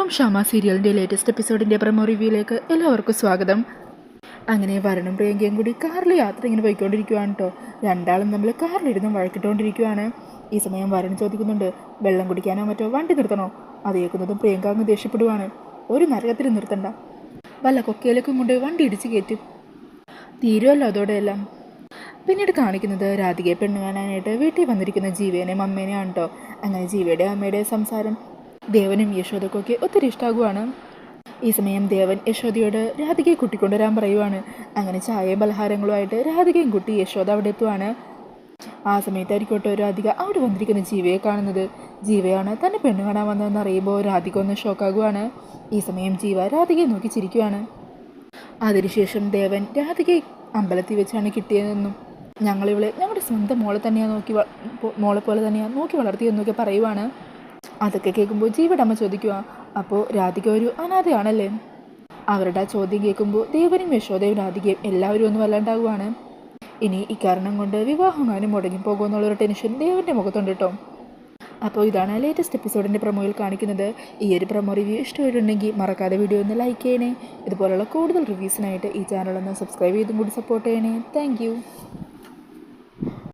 നൂറും ഷാമ സീരിയലിന്റെ latest എപ്പിസോഡിന്റെ promo റിവ്യൂയിലേക്ക് എല്ലാവർക്കും സ്വാഗതം. അങ്ങനെ വരണും പ്രിയങ്കയും കൂടി കാറിൽ യാത്ര ഇങ്ങനെ പോയിക്കൊണ്ടിരിക്കുകയാണ് കേട്ടോ രണ്ടാളും നമ്മൾ കാറിലിരുന്ന് വഴക്കിട്ടുകൊണ്ടിരിക്കുകയാണ് ഈ സമയം വരൺ ചോദിക്കുന്നുണ്ട് വെള്ളം കുടിക്കാനോ മറ്റോ വണ്ടി നിർത്തണോ? അത് കേൾക്കുന്നതും പ്രിയങ്ക അങ്ങ് ദേഷ്യപ്പെടുവാണ്. ഒരു നരകത്തിൽ നിർത്തണ്ട. വല്ല കൊക്കയിലേക്കും കൊണ്ട് വണ്ടി ഇടിച്ച് കയറ്റും. തീരുമല്ലോ അതോടെയെല്ലാം. പിന്നീട് കാണിക്കുന്നത് രാധികയെ പെണ്ണ് കാണാനായിട്ട് വീട്ടിൽ വന്നിരിക്കുന്ന ജീവേനെയും അമ്മേനെയാണ് കേട്ടോ അങ്ങനെ ജീവയുടെ അമ്മയുടെ സംസാരം ദേവനും യശോദക്കൊക്കെ ഒത്തിരി ഇഷ്ടമാകുവാണ് ഈ സമയം ദേവൻ യശോദയോട് രാധികയെ കൂട്ടിക്കൊണ്ടുവരാൻ പറയുവാണ്. അങ്ങനെ ചായയും പലഹാരങ്ങളുമായിട്ട് രാധികയും കുട്ടി യശോദ അവിടെ എത്തുവാണ്. ആ സമയത്തായിരിക്കോട്ടെ രാധിക അവിടെ വന്നിരിക്കുന്ന ജീവയെ കാണുന്നത്. ജീവയാണ് തന്നെ പെണ്ണ് കാണാൻ വന്നതെന്ന് അറിയുമ്പോൾ രാധിക ഒന്ന് ഷോക്കാകുവാണ്. ഈ സമയം ജീവ രാധികയെ നോക്കി ചിരിക്കുവാണ്. അതിനുശേഷം ദേവൻ രാധികയെ അമ്പലത്തിൽ വെച്ചാണ് കിട്ടിയതെന്നും ഞങ്ങളിവളെ ഞങ്ങളുടെ സ്വന്തം മോളെ തന്നെയാണ് നോക്കി മോളെ പോലെ തന്നെയാണ് നോക്കി വളർത്തിയെന്നൊക്കെ പറയുവാണ്. അതൊക്കെ കേൾക്കുമ്പോൾ ജീവടമ്മ ചോദിക്കുക അപ്പോൾ രാധിക ഒരു അനാഥയാണല്ലേ? അവരുടെ ചോദ്യം കേൾക്കുമ്പോൾ ദേവനും യശോദയും രാധികയും എല്ലാവരും ഒന്നും വല്ലാണ്ടാകുവാണ്. ഇനി ഈ കാരണം കൊണ്ട് വിവാഹങ്ങാനും മുടങ്ങിപ്പോകുമോ എന്നുള്ളൊരു ടെൻഷൻ ദേവന്റെ മുഖത്തുണ്ട് കേട്ടോ. അപ്പോൾ ഇതാണ് ലേറ്റസ്റ്റ് എപ്പിസോഡിന്റെ പ്രൊമോയിൽ കാണിക്കുന്നത്. ഈ ഒരു പ്രൊമോ റിവ്യൂ ഇഷ്ടമായിട്ടുണ്ടെങ്കിൽ മറക്കാതെ വീഡിയോ ഒന്ന് ലൈക്ക് ചെയ്യണേ. ഇതുപോലുള്ള കൂടുതൽ റിവ്യൂസിനായിട്ട് ഈ ചാനൽ ഒന്ന് സബ്സ്ക്രൈബ് ചെയ്തും കൂടി സപ്പോർട്ട് ചെയ്യണേ. താങ്ക്